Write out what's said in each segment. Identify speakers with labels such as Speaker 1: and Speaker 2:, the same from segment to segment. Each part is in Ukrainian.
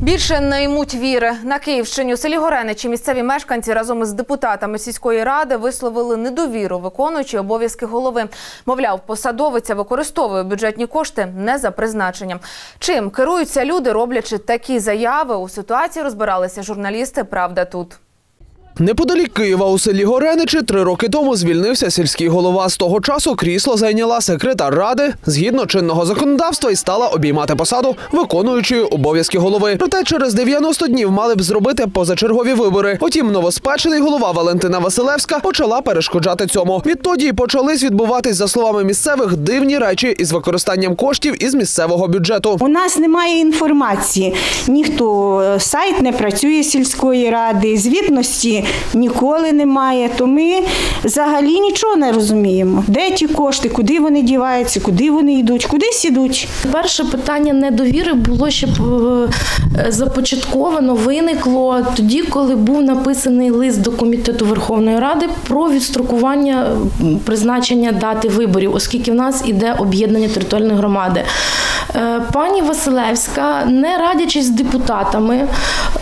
Speaker 1: Більше не ймуть віри на Київщині у селі Гореничі. Місцеві мешканці разом із депутатами сільської ради висловили недовіру виконуючи обов'язки голови. Мовляв, посадовиця використовує бюджетні кошти не за призначенням. Чим керуються люди, роблячи такі заяви? У ситуації розбиралися журналісти. Правда тут.
Speaker 2: Неподалік Києва у селі Гореничі три роки тому звільнився сільський голова. З того часу крісло зайняла секретар ради згідно чинного законодавства і стала обіймати посаду виконуючої обов'язки голови. Проте через 90 днів мали б зробити позачергові вибори. Утім, новоспечений голова Валентина Василевська почала перешкоджати цьому. Відтоді й почались відбуватись, за словами місцевих, дивні речі із використанням коштів із місцевого бюджету.
Speaker 3: У нас немає інформації. Ніхто е, сайт не працює сільської ради, звітності ніколи немає. То ми взагалі нічого не розуміємо. Де ті кошти, куди вони діваються, куди вони йдуть, кудись ідуть.
Speaker 4: Перше питання недовіри було ще е, започатковано, виникло тоді, коли був написаний лист до комітету Верховної Ради про відстрокування призначення дати виборів, оскільки в нас іде об'єднання територіальної громади. Е, Пані Василевська, не радячись з депутатами,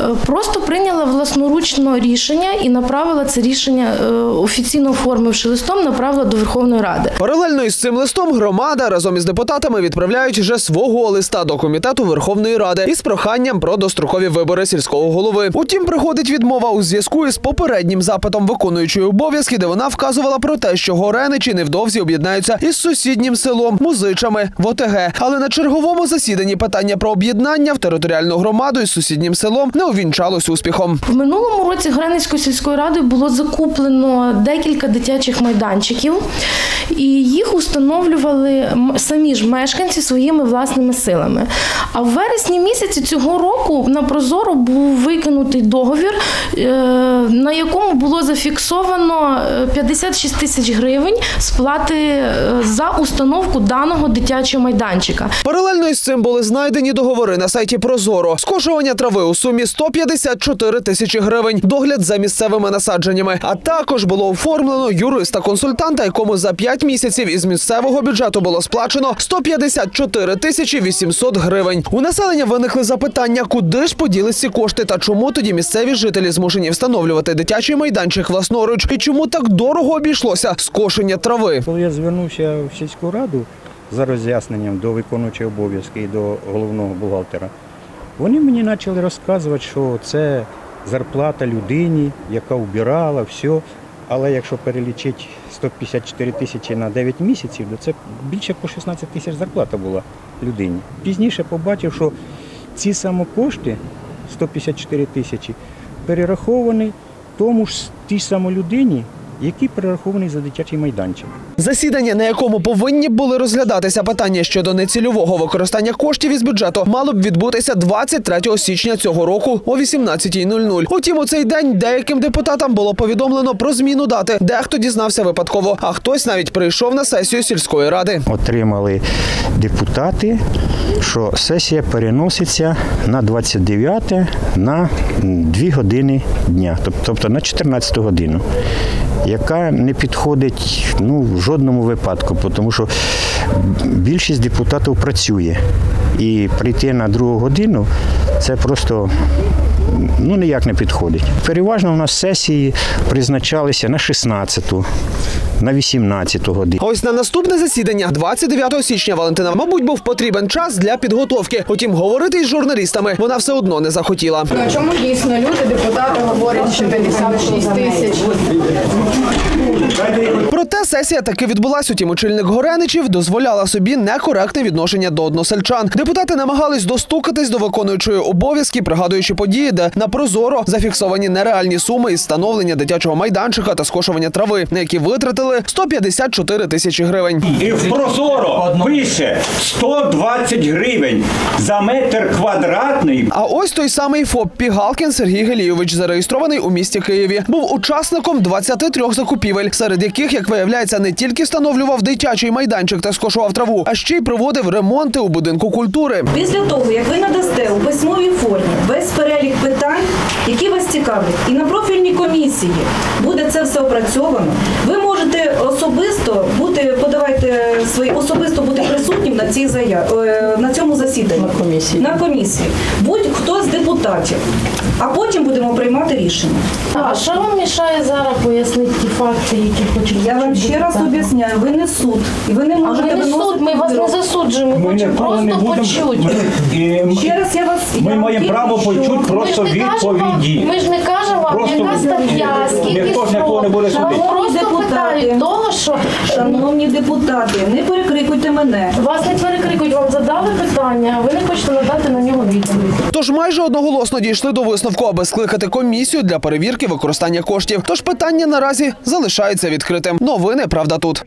Speaker 4: е, просто прийняла власноручно рішення і направила це рішення е, офіційно оформивши листом, направила до Верховної Ради.
Speaker 2: Паралельно із цим листом громада разом із депутатами відправляють вже свого листа до комітету Верховної Ради із проханням про дострокові вибори сільського голови. Утім, приходить відмова у зв'язку із попереднім запитом виконуючої обов'язки, де вона вказувала про те, що гореничі невдовзі об'єднаються із сусіднім селом Музичами в ОТГ. Але на черговому засіданні питання про об'єднання в територіальну громаду із сусіднім селом не увінчалось успіхом.
Speaker 4: В минулому році Гренецькою сільською радою було закуплено декілька дитячих майданчиків, і їх установлювали самі ж мешканці своїми власними силами. А в вересні місяці цього року на Прозоро був викинутий договір, е, на якому було зафіксовано е, 56 тисяч гривень сплати е, за установку даного дитячого майданчика.
Speaker 2: Паралельно із цим були знайдені договори на сайті Прозоро. Скошування трави у сумі 154 тисячі гривень, догляд за місцевими насадженнями. А також було оформлено юриста-консультанта, якому за 5 місяців із місцевого бюджету було сплачено 154 тисячі 800 гривень. У населення виникли запитання, куди ж поділись ці кошти та чому тоді місцеві жителі змушені встановлювати дитячий майданчик власноруч і чому так дорого обійшлося скошення трави.
Speaker 5: Коли я звернувся в сільську раду за роз'ясненням до виконуючого обов'язки і до головного бухгалтера, вони мені почали розказувати, що це зарплата людині, яка вбирала, все. Але якщо перелічити 154 тисячі на 9 місяців, то це більше по 16 тисяч зарплата була людині. Пізніше побачив, що ці самокошти 154 тисячі перераховані тому ж тій самій людині, який перерахований за дитячий майданчик.
Speaker 2: Засідання, на якому повинні були розглядатися питання щодо нецільового використання коштів із бюджету, мало б відбутися 23 січня цього року о 18.00. Утім, у цей день деяким депутатам було повідомлено про зміну дати. Дехто дізнався випадково, а хтось навіть прийшов на сесію сільської ради.
Speaker 5: Отримали депутати, що сесія переноситься на 29 на 2 години дня, тобто на 14 годину, яка не підходить ну, в жодному випадку, тому що більшість депутатів працює. І прийти на другу годину це просто ну, ніяк не підходить. Переважно у нас сесії призначалися на 16-ту, на 18 годину.
Speaker 2: Ось на наступне засідання, 29 січня, Валентина, мабуть, був потрібен час для підготовки. Утім, говорити із журналістами вона все одно не захотіла.
Speaker 6: Ну, чому дійсно люди, депутати говорять, що 56 тисяч?
Speaker 2: Проте сесія таки відбулась. Утім, очільник Гореничів дозволяла собі некоректне відношення до односельчан. Депутати намагались достукатись до виконуючої обов'язки, пригадуючи події, де на прозоро зафіксовані нереальні суми із встановлення дитячого майданчика та скошування трави, на які витратили 154 тисячі гривень.
Speaker 7: І в Прозоро пише 120 гривень за метр квадратний.
Speaker 2: А ось той самий ФОП Пігалкін Сергій Гелійович, зареєстрований у місті Києві, був учасником 23 закупівель, серед яких, як виявляється, не тільки встановлював дитячий майданчик та скошував траву, а ще й проводив ремонти у будинку культури.
Speaker 8: Після того, як ви надасте у письмовій формі весь перелік цікавлять, і на профільній комісії буде це все опрацьовано, ви можете особисто бути, подавайте свої особисто бути присутнім на цій заяв, е, на цьому засіданні. На комісії. На комісії. Будь-хто з депутатів а потім будемо приймати рішення.
Speaker 4: А що вам мішає зараз пояснити ті факти, які хочуть?
Speaker 8: Я вам ще раз об'ясняю, ви не суд, і ви не
Speaker 4: А ми не
Speaker 8: виносити
Speaker 4: суд, ми вас не засуджуємо, ми хочемо просто почути.
Speaker 7: Ми,
Speaker 8: Ще раз я вас
Speaker 7: Ми
Speaker 8: я
Speaker 7: маємо право почути просто
Speaker 4: кажемо
Speaker 7: відповіді.
Speaker 4: ми ж не кажемо вам,
Speaker 7: Просто
Speaker 4: яка стаття, скільки
Speaker 7: ніхто ж нікого не
Speaker 4: строк.
Speaker 7: буде судити.
Speaker 4: Вам Просто
Speaker 8: Депутати.
Speaker 4: питають того, що
Speaker 8: Шановні депутати, не перекрикуйте мене.
Speaker 4: вас не перекрикують, вам задали питання, ви не хочете надати на нього відповідь.
Speaker 2: Тож майже одноголосно дійшли до висновку, аби скликати комісію для перевірки використання коштів. Тож питання наразі залишається відкритим. Новини правда тут.